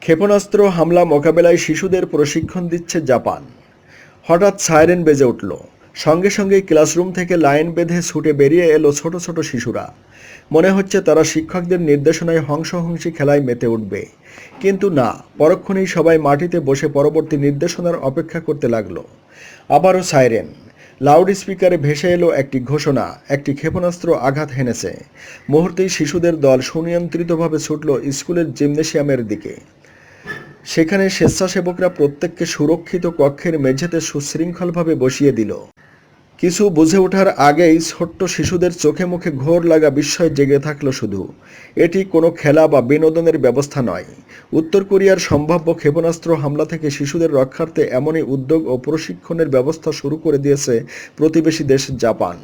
ক্ষেপণাস্ত্র হামলা মোকাবেলায় শিশুদের প্রশিক্ষণ দিচ্ছে জাপান। হঠাৎ সাইরেন বেজে উঠল। সঙ্গে সঙ্গেই ক্লাসরুম থেকে লাইন বেঁধে ছুটে বেরিয়ে এলো ছোট ছোট শিশুরা। মনে হচ্ছে তারা শিক্ষকদের নির্দেশনায় হংসহংসী খেলায় মেতে উঠবে। কিন্তু না, পরক্ষণেই সবাই মাটিতে বসে পরবর্তী নির্দেশনার অপেক্ষা করতে লাগল। আবারও সাইরেন। লাউড স্পিকারে ভেসে এলো একটি ঘোষণা, একটি ক্ষেপণাস্ত্র আঘাত হেনেছে। মুহূর্তেই শিশুদের দল সুনিয়ন্ত্রিতভাবে ছুটল স্কুলের জিমনেশিয়ামের দিকে। সেখানে স্বেচ্ছাসেবকরা প্রত্যেককে সুরক্ষিত কক্ষের মেঝেতে সুশৃঙ্খলভাবে বসিয়ে দিল। কিছু বুঝে ওঠার আগেই ছোট্ট শিশুদের চোখে মুখে ঘোর লাগা বিস্ময় জেগে থাকল শুধু। এটি কোনো খেলা বা বিনোদনের ব্যবস্থা নয়। উত্তর কোরিয়ার সম্ভাব্য ক্ষেপণাস্ত্র হামলা থেকে শিশুদের রক্ষার্থে এমনই উদ্যোগ ও প্রশিক্ষণের ব্যবস্থা শুরু করে দিয়েছে প্রতিবেশী দেশ জাপান।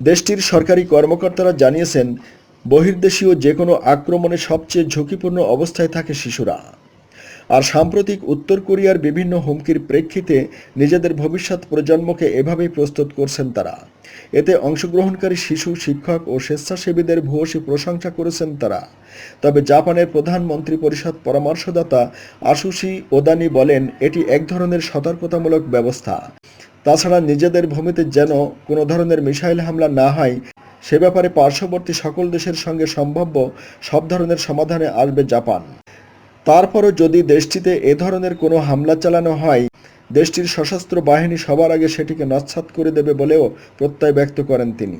দেশটির সরকারি কর্মকর্তারা জানিয়েছেন, বহির্দেশীয় যে কোনো আক্রমণে সবচেয়ে ঝুঁকিপূর্ণ অবস্থায় থাকে শিশুরা। আর সাম্প্রতিক উত্তর কোরিয়ার বিভিন্ন হুমকির প্রেক্ষিতে নিজেদের ভবিষ্যৎ প্রজন্মকে এভাবেই প্রস্তুত করছেন তারা। এতে অংশগ্রহণকারী শিশু, শিক্ষক ও স্বেচ্ছাসেবীদের ভূয়সী প্রশংসা করেছেন তারা। তবে জাপানের প্রধানমন্ত্রী পরিষদ পরামর্শদাতা আশুশি ওদানি বলেন, এটি এক ধরনের সতর্কতামূলক ব্যবস্থা। তাছাড়া নিজেদের ভূমিতে যেন কোনো ধরনের মিসাইল হামলা না হয়, সে ব্যাপারে পার্শ্ববর্তী সকল দেশের সঙ্গে সম্ভাব্য সব ধরনের সমাধানে আসবে জাপান। তারপরও যদি দেশটিতে এ ধরনের কোনো হামলা চালানো হয়, দেশটির সশস্ত্র বাহিনী সবার আগে সেটিকে নস্যাৎ করে দেবে বলেও প্রত্যয় ব্যক্ত করেন তিনি।